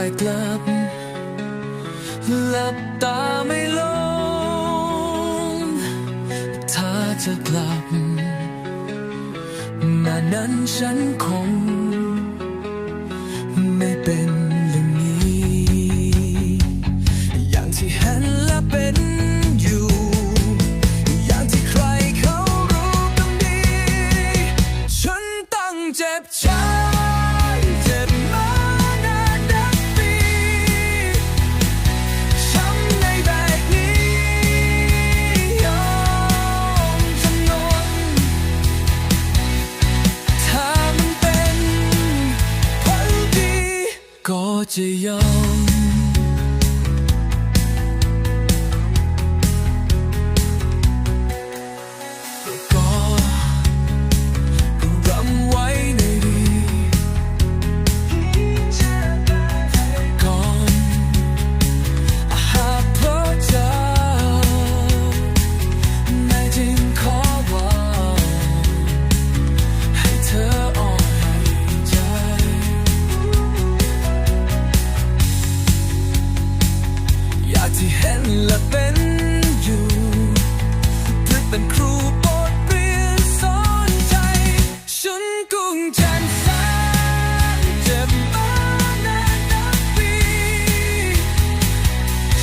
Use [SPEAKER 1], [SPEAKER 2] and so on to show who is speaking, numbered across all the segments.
[SPEAKER 1] ได้กลับหลับตาไม่ลง ถ้าจะกลับ มานั้นฉันคง ไม่เป็นอย่างนี้ อย่างที่เห็นและเป็นอยู่ อย่างที่ใครเขารู้ต้องดี ฉันต้องเจ็บช้ำ ก็จะ เป็นครูบทเรียนสอนใจ ฉันกุ้งแทนแสนเจ็บมานานนับปี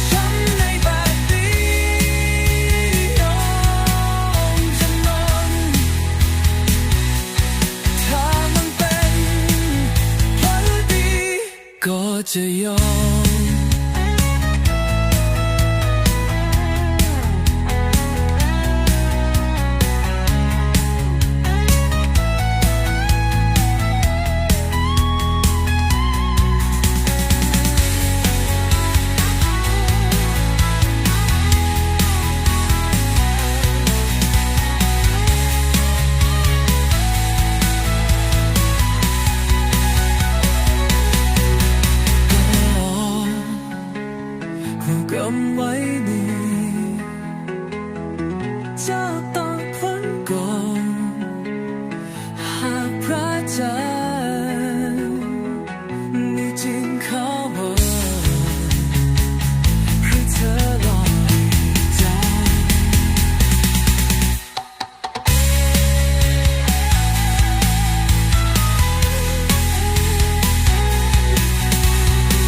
[SPEAKER 1] ช้ำในแบบนี้ยอมจำนนถ้ามันเป็นผลดีก็จะยอม กกำไว้ดีจ้า